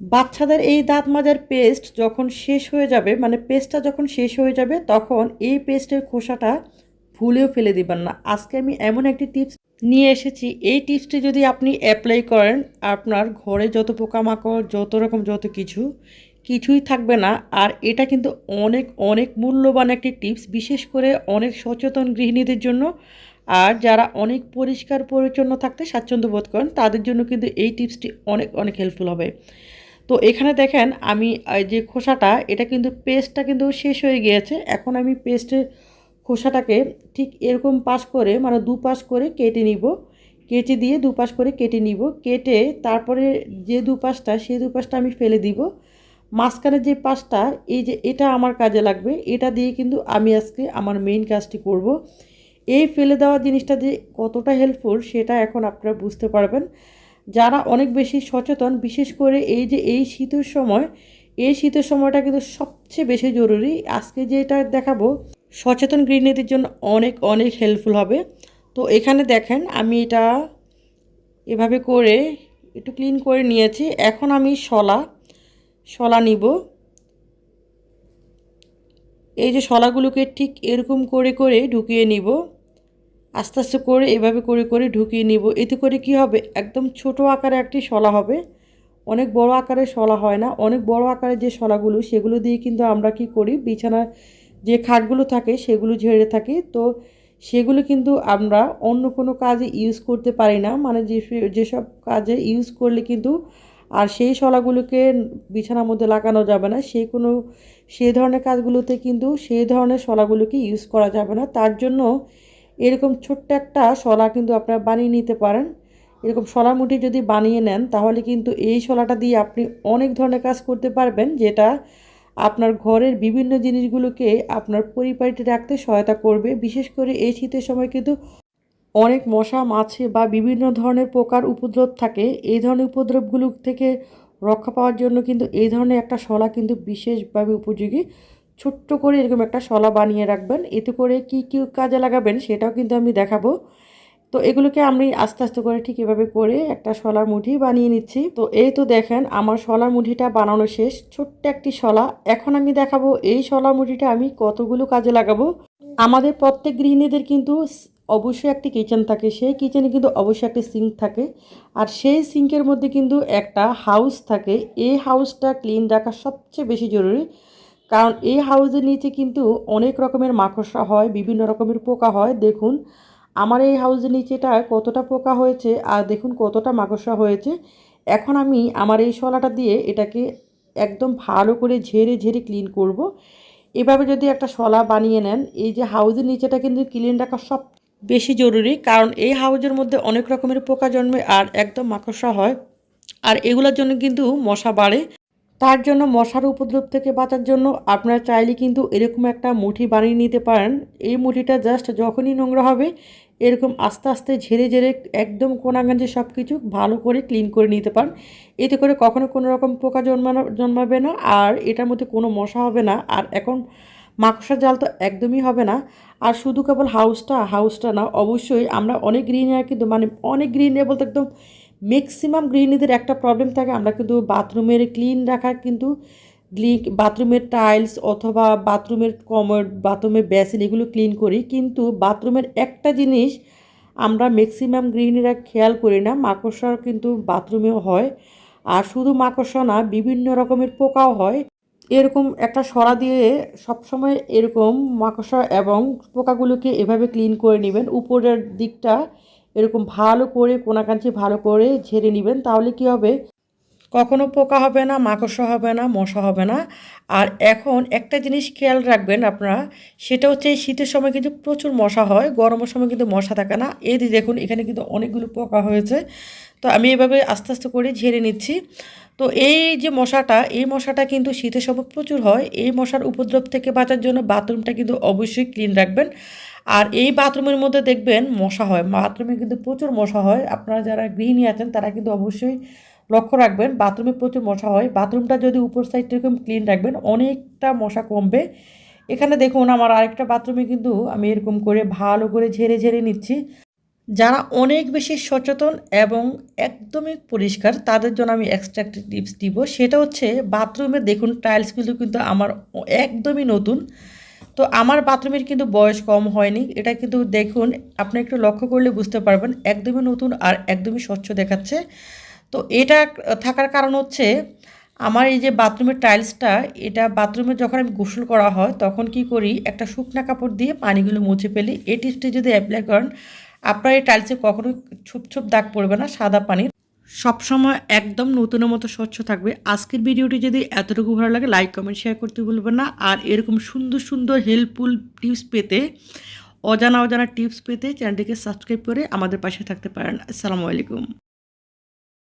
বাচ্চাদের এই দাঁত মাজার পেস্ট যখন শেষ হয়ে যাবে মানে পেস্টটা যখন শেষ হয়ে যাবে, তখন এই পেস্টের খোসাটা ভুলেও ফেলে দিবেন না। আজকে আমি এমন একটি টিপস নিয়ে এসেছি। এই টিপসটি যদি আপনি অ্যাপ্লাই করেন, আপনার ঘরে যত পোকামাকড়, যত রকম যত কিছু, কিছুই থাকবে না। আর এটা কিন্তু অনেক অনেক মূল্যবান একটি টিপস বিশেষ করে অনেক সচেতন গৃহিণীদের জন্য। আর যারা অনেক পরিষ্কার পরিচ্ছন্ন থাকতে স্বাচ্ছন্দ্য বোধ করেন, তাদের জন্য কিন্তু এই টিপসটি অনেক অনেক হেল্পফুল হবে। তো এখানে দেখেন আমি যে খোসাটা, এটা কিন্তু পেস্টটা কিন্তু শেষ হয়ে গিয়েছে। এখন আমি পেস্টের খোসাটাকে ঠিক এরকম পাশ করে মানে দু পাশ করে কেটে নিব। কেটে দিয়ে দু পাশ করে কেটে নিব। কেটে তারপরে যে দু পাশটা সেই দু পাশটা আমি ফেলে দিব। মাঝখানের যে পাশটা, এই যে এটা আমার কাজে লাগবে। এটা দিয়ে কিন্তু আমি আজকে আমার মেইন কাজটি করব। এই ফেলে দেওয়া জিনিসটা যে কতটা হেল্পফুল সেটা এখন আপনারা বুঝতে পারবেন। যারা অনেক বেশি সচেতন, বিশেষ করে এই যে এই শীতের সময়, এই শীতের সময়টা কিন্তু সবচেয়ে বেশি জরুরি। আজকে যেটা দেখাবো, সচেতন গৃহিণীদের জন্য অনেক অনেক হেল্পফুল হবে। তো এখানে দেখেন, আমি এটা এভাবে করে একটু ক্লিন করে নিয়েছি। এখন আমি শলা শলা নিব। এই যে শলাগুলোকে ঠিক এরকম করে করে ঢুকিয়ে নিব। আস্তে আস্তে করে এভাবে করে করে ঢুকিয়ে নিব। এতে করে কি হবে? একদম ছোট আকারে একটি শলা হবে। অনেক বড় আকারে শলা হয় না। অনেক বড় আকারে যে শলাগুলো, সেগুলো দিয়ে কিন্তু আমরা কি করি? বিছানার যে খাটগুলো থাকে, সেগুলো ঝেড়ে থাকি। তো সেগুলো কিন্তু আমরা অন্য কোনো কাজে ইউজ করতে পারি না। মানে যে যেসব কাজে ইউজ করলে কিন্তু আর সেই শলাগুলোকে বিছানার মধ্যে লাগানো যাবে না। সেই কোনো সেই ধরনের কাজগুলোতে কিন্তু সেই ধরনের শলাগুলোকে ইউজ করা যাবে না। তার জন্য এরকম ছোট্ট একটা শলা কিন্তু আপনারা বানিয়ে নিতে পারেন। এরকম শলা মুঠি যদি বানিয়ে নেন, তাহলে কিন্তু এই শলাটা দিয়ে আপনি অনেক ধরনের কাজ করতে পারবেন, যেটা আপনার ঘরের বিভিন্ন জিনিসগুলোকে আপনার পরিপাটিতে রাখতে সহায়তা করবে। বিশেষ করে এই শীতের সময় কিন্তু অনেক মশা, মাছে বা বিভিন্ন ধরনের পোকার উপদ্রব থাকে। এই ধরনের উপদ্রবগুলো থেকে রক্ষা পাওয়ার জন্য কিন্তু এই ধরনের একটা শলা কিন্তু বিশেষভাবে উপযোগী। ছোট্ট করে এরকম একটা শলা বানিয়ে রাখবেন। এতে করে কি কি কাজে লাগাবেন সেটাও কিন্তু আমি দেখাবো। তো এগুলোকে আমি আস্তে আস্তে করে ঠিক এভাবে করে একটা শলার মুঠি বানিয়ে নিচ্ছি। তো এই তো দেখেন, আমার শলার মুঠিটা বানানো শেষ। ছোট্ট একটি শলা। এখন আমি দেখাবো এই শলার মুঠিটা আমি কতগুলো কাজে লাগাবো। আমাদের প্রত্যেক গৃহিণীদের কিন্তু অবশ্যই একটি কিচেন থাকে। সেই কিচেনে কিন্তু অবশ্যই একটি সিঙ্ক থাকে। আর সেই সিঙ্কের মধ্যে কিন্তু একটা হাউস থাকে। এই হাউসটা ক্লিন রাখা সবচেয়ে বেশি জরুরি। কারণ এই হাউসের নিচে কিন্তু অনেক রকমের মাকড়সা হয়, বিভিন্ন রকমের পোকা হয়। দেখুন, আমার এই হাউসের নিচেটা কতটা পোকা হয়েছে আর দেখুন কতটা মাকড়সা হয়েছে। এখন আমি আমার এই শলাটা দিয়ে এটাকে একদম ভালো করে ঝেড়ে ঝেড়ে ক্লিন করব। এভাবে যদি একটা শলা বানিয়ে নেন, এই যে হাউসের নিচেটা কিন্তু ক্লিন রাখা সব বেশি জরুরি কারণ এই হাউজের মধ্যে অনেক রকমের পোকা জন্মে আর একদম মাকড়সা হয়। আর এগুলোর জন্য কিন্তু মশা বাড়ে। তার জন্য মশার উপদ্রব থেকে বাঁচার জন্য আপনারা চাইলে কিন্তু এরকম একটা মুঠি বানিয়ে নিতে পারেন। এই মুঠিটা জাস্ট যখনই নোংরা হবে, এরকম আস্তে আস্তে ঝেড়ে ঝেড়ে একদম কোনাগাঞ্জে সব কিছু ভালো করে ক্লিন করে নিতে পারেন। এতে করে কখনো কোনো রকম পোকা জন্মানো, জন্মাবে না আর এটার মধ্যে কোনো মশা হবে না। আর এখন মাকসার জাল তো একদমই হবে না। আর শুধু কেবল হাউসটা হাউসটা না, অবশ্যই আমরা অনেক গৃহিণীরা কিন্তু মানে অনেক গৃহিণী বলতে একদম ম্যাক্সিমাম গৃহিণীদের একটা প্রবলেম থাকে। আমরা কিন্তু বাথরুমের ক্লিন রাখার কিন্তু বাথরুমের টাইলস অথবা বাথরুমের কমোড বাথরুমের বেসিন এগুলো ক্লিন করি। কিন্তু বাথরুমের একটা জিনিস আমরা ম্যাক্সিমাম গৃহিণীরা খেয়াল করি না মাকড়সা কিন্তু বাথরুমেও হয়। আর শুধু মাকড়সা না, বিভিন্ন রকমের পোকাও হয়। এরকম একটা সরা দিয়ে সবসময় এরকম মাকড়সা এবং পোকাগুলোকে এভাবে ক্লিন করে নেবেন। উপরের দিকটা এরকম ভালো করে কোনাকাঞ্চি ভালো করে ঝেড়ে নেবেন, তাহলে কি হবে? কখনো পোকা হবে না, মাকড়সা হবে না, মশা হবে না। আর এখন একটা জিনিস খেয়াল রাখবেন আপনারা, সেটা হচ্ছে শীতের সময় কিন্তু প্রচুর মশা হয়, গরমের সময় কিন্তু মশা থাকে না। এই দেখুন, এখানে কিন্তু অনেকগুলো পোকা হয়েছে। তো আমি এভাবে আস্তে আস্তে করে ঝেড়ে নিচ্ছি। তো এই যে মশাটা, এই মশাটা কিন্তু শীতের সময় প্রচুর হয়। এই মশার উপদ্রব থেকে বাঁচার জন্য বাথরুমটা কিন্তু অবশ্যই ক্লিন রাখবেন। আর এই বাথরুমের মধ্যে দেখবেন মশা হয়। বাথরুমে কিন্তু প্রচুর মশা হয়। আপনারা যারা গৃহিণী আছেন, তারা কিন্তু অবশ্যই লক্ষ্য রাখবেন, বাথরুমে প্রচুর মশা হয়। বাথরুমটা যদি উপর সাইডটা এরকম ক্লিন রাখবেন, অনেকটা মশা কমবে। এখানে দেখুন, আমার আরেকটা বাথরুমে কিন্তু আমি এরকম করে ভালো করে ঝেড়ে ঝেড়ে নিচ্ছি। যারা অনেক বেশি সচেতন এবং একদমই পরিষ্কার, তাদের জন্য আমি এক্সট্রা একটা টিপস দিব। সেটা হচ্ছে, বাথরুমে দেখুন টাইলসগুলো কিন্তু আমার একদমই নতুন। তো আমার বাথরুমের কিন্তু বয়স কম হয়নি। এটা কিন্তু দেখুন, আপনি একটু লক্ষ্য করলে বুঝতে পারবেন, একদমই নতুন আর একদমই স্বচ্ছ দেখাচ্ছে। তো এটা থাকার কারণ হচ্ছে, আমার এই যে বাথরুমের টাইলসটা, এটা বাথরুমে যখন আমি গোসল করা হয়, তখন কি করি, একটা শুকনা কাপড় দিয়ে পানিগুলো মুছে ফেলি। টিপসটি যদি অ্যাপ্লাই করেন, আপনার এই টাইলসে কখনোই ছুপ ছুপ দাগ পড়বে না, সাদা পানির সবসময় একদম নতুনের মতো স্বচ্ছ থাকবে। আজকের ভিডিওটি যদি এতটুকু ভালো লাগে লাইক কমেন্ট শেয়ার করতে ভুলবেন না। আর এরকম সুন্দর সুন্দর হেল্পফুল টিপস পেতে, অজানা অজানা টিপস পেতে চ্যানেলটিকে সাবস্ক্রাইব করে আমাদের পাশে থাকতে পারেন। আসসালামু আলাইকুম।